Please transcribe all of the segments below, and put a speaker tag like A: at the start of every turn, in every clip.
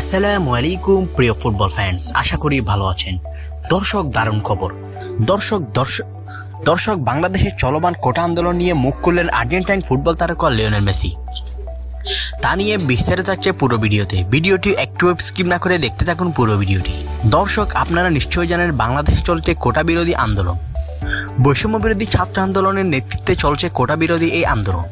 A: আসসালামু আলাইকুম, প্রিয় ফুটবল ফ্যান্স আশা করি ভালো আছেন। দর্শক দারুণ খবর। দর্শক দর্শক দর্শক বাংলাদেশের চলমান কোটা আন্দোলন নিয়ে মুখ খুললেন আর্জেন্টাইন ফুটবল তারকা লিওনেল মেসি। তা নিয়ে বিস্তারিত থাকছে পুরো ভিডিওতে। ভিডিওটি একটু স্কিপ না করে দেখতে থাকুন পুরো ভিডিওটি। দর্শক, আপনারা নিশ্চয়ই জানেন বাংলাদেশে চলছে কোটা বিরোধী আন্দোলন। বৈষম্য বিরোধী ছাত্র আন্দোলনের নেতৃত্বে চলছে কোটা বিরোধী এই আন্দোলন।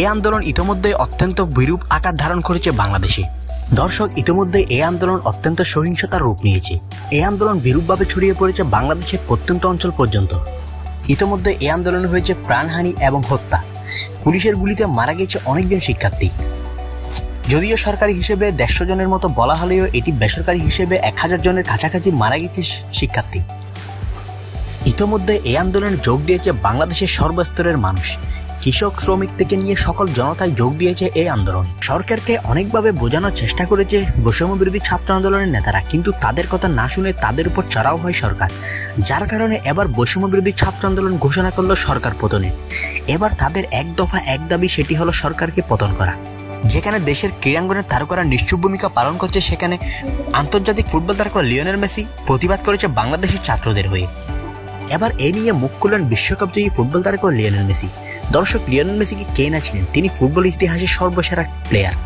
A: এই আন্দোলন ইতোমধ্যে অত্যন্ত বিরূপ আকার ধারণ করেছে বাংলাদেশে। দর্শক, ইতিমধ্যে এই আন্দোলন অত্যন্ত সহিংসতার রূপ নিয়েছে। এই আন্দোলন বিরূপভাবে ছড়িয়ে পড়েছে বাংলাদেশের প্রত্যন্ত অঞ্চল পর্যন্ত। ইতোমধ্যে এই আন্দোলনে হয়েছে প্রাণহানি এবং হত্যা। পুলিশের গুলিতে মারা গেছে অনেকজন শিক্ষার্থী। যদিও সরকারি হিসেবে দেড়শো জনের মতো বলা হলেও এটি বেসরকারি হিসেবে এক হাজার জনের কাছাকাছি মারা গেছে শিক্ষার্থী। ইতোমধ্যে এই আন্দোলনে যোগ দিয়েছে বাংলাদেশের সর্বস্তরের মানুষ। কৃষক শ্রমিক থেকে নিয়ে সকল জনতায় যোগ দিয়েছে এই আন্দোলনে। সরকারকে অনেকভাবে বোঝানোর চেষ্টা করেছে বৈষম্য বিরোধী ছাত্র আন্দোলনের নেতারা, কিন্তু তাদের কথা না শুনে তাদের উপর চড়াও হয় সরকার। যার কারণে এবার বৈষম্য বিরোধী ছাত্র আন্দোলন ঘোষণা করল সরকার পতনে এবার তাদের এক দফা এক দাবি, সেটি হলো সরকারকে পতন করা। যেখানে দেশের ক্রীড়াঙ্গনে তারকারা নিশ্চুপ ভূমিকা পালন করছে, সেখানে আন্তর্জাতিক ফুটবল তারকা লিওনেল মেসি প্রতিবাদ করেছে বাংলাদেশের ছাত্রদের হয়ে। এবার এ নিয়ে মুখ খুললেন বিশ্বকাপ জয়ী ফুটবল তারকা লিওনেল মেসি। দর্শক লিওনেল মেসিকে কে না ছিলেন তিনি ফুটবল ইতিহাসের সর্বসেরা প্লেয়ার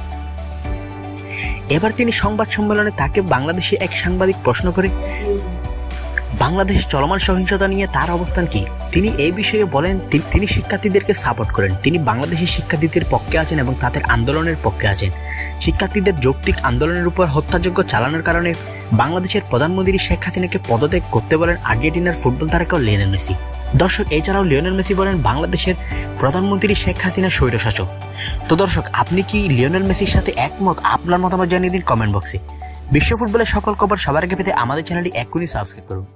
A: এবার তিনি সংবাদ সম্মেলনে তাকে বাংলাদেশে এক সাংবাদিক প্রশ্ন করে বাংলাদেশের চলমান সহিংসতা নিয়ে তার অবস্থান কি? তিনি এই বিষয়ে বলেন তিনি শিক্ষার্থীদেরকে সাপোর্ট করেন। তিনি বাংলাদেশের শিক্ষার্থীদের পক্ষে আছেন এবং তাদের আন্দোলনের পক্ষে আছেন। শিক্ষার্থীদের যৌক্তিক আন্দোলনের উপর হত্যাযোগ্য চালানোর কারণে বাংলাদেশের প্রধানমন্ত্রী শেখ হাসিনাকে পদত্যাগ করতে বলেন আর্জেন্টিনার ফুটবল তারকা লিওনেল মেসি। দর্শক, এছাড়াও লিওনেল মেসি বলেন বাংলাদেশের প্রধানমন্ত্রী শেখ হাসিনা স্বৈরশাসক। তো দর্শক, আপনি কি লিওনেল মেসির সাথে একমত? আপনার মতামত জানিয়ে দিন কমেন্ট বক্সে। বিশ্ব ফুটবলের সকল খবর সবার আগে পেতে আমাদের চ্যানেলটি এক্ষুনি সাবস্ক্রাইব করুন।